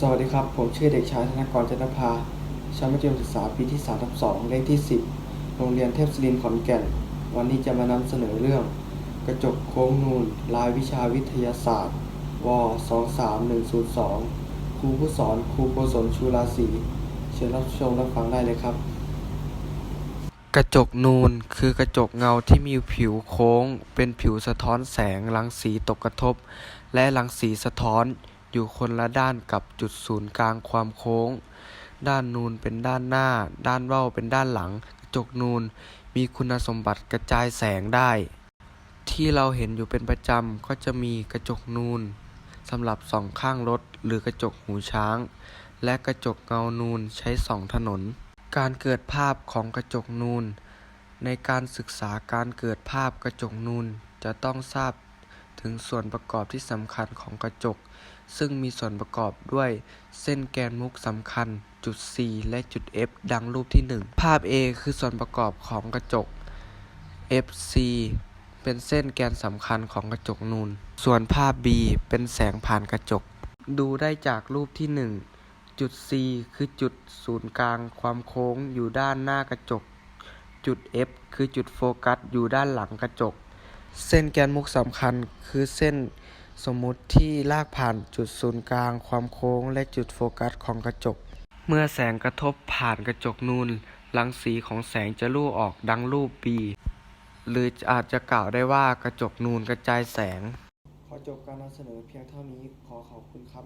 สวัสดีครับ ผมชื่อเด็กชายธนกรจันทภา ชั้นมัธยมศึกษาปีที่ 3 ทับ 2 เลขที่ 10 โรงเรียนเทพศรินทร์ขอนแก่น วันนี้จะมานำเสนอเรื่อง กระจกโค้งนูนรายวิชาวิทยาศาสตร์ ว 23102 ครูผู้สอนครูโกศลชูราศี เชิญรับชมรับฟังได้เลยครับ กระจกนูนคือกระจกเงาที่มีผิวโค้ง เป็นผิวสะท้อนแสงรังสีตกกระทบ และรังสีสะท้อน อยู่คนละด้านกับจุดศูนย์กลางความโค้ง ด้านนูนเป็นด้านหน้า ด้านเว้าเป็นด้านหลัง กระจกนูนมีคุณสมบัติกระจายแสงได้ ที่เราเห็นอยู่เป็นประจำก็จะมีกระจกนูนสำหรับสองข้างรถหรือกระจกหูช้าง และกระจกเงานูนใช้สองถนน การเกิดภาพของกระจกนูน ในการศึกษาการเกิดภาพกระจกนูนจะต้องทราบถึงส่วนประกอบที่สำคัญของกระจก ซึ่งมีส่วนประกอบด้วยเส้นแกนมุกสำคัญ จุด C และจุด F ดังรูปที่ 1 ภาพ A คือส่วนประกอบของกระจก FC เป็นเส้นแกนสำคัญของกระจกนูน ส่วนภาพ B เป็นแสงผ่านกระจก ดูได้จากรูปที่ 1 จุด C คือจุดศูนย์กลางความโค้งอยู่ด้านหน้ากระจก จุด F คือจุดโฟกัสอยู่ด้านหลังกระจก เส้นแกนมุกสำคัญคือเส้น สมมุติที่ลากผ่านจุดศูนย์กลางความโค้งและจุดโฟกัสของกระจก เมื่อแสงกระทบผ่านกระจกนูนรังสีของแสงจะลู่ออกดังรูป B หรืออาจจะกล่าวได้ว่ากระจกนูนกระจายแสง ขอจบการนำเสนอเพียงเท่านี้ขอขอบคุณครับ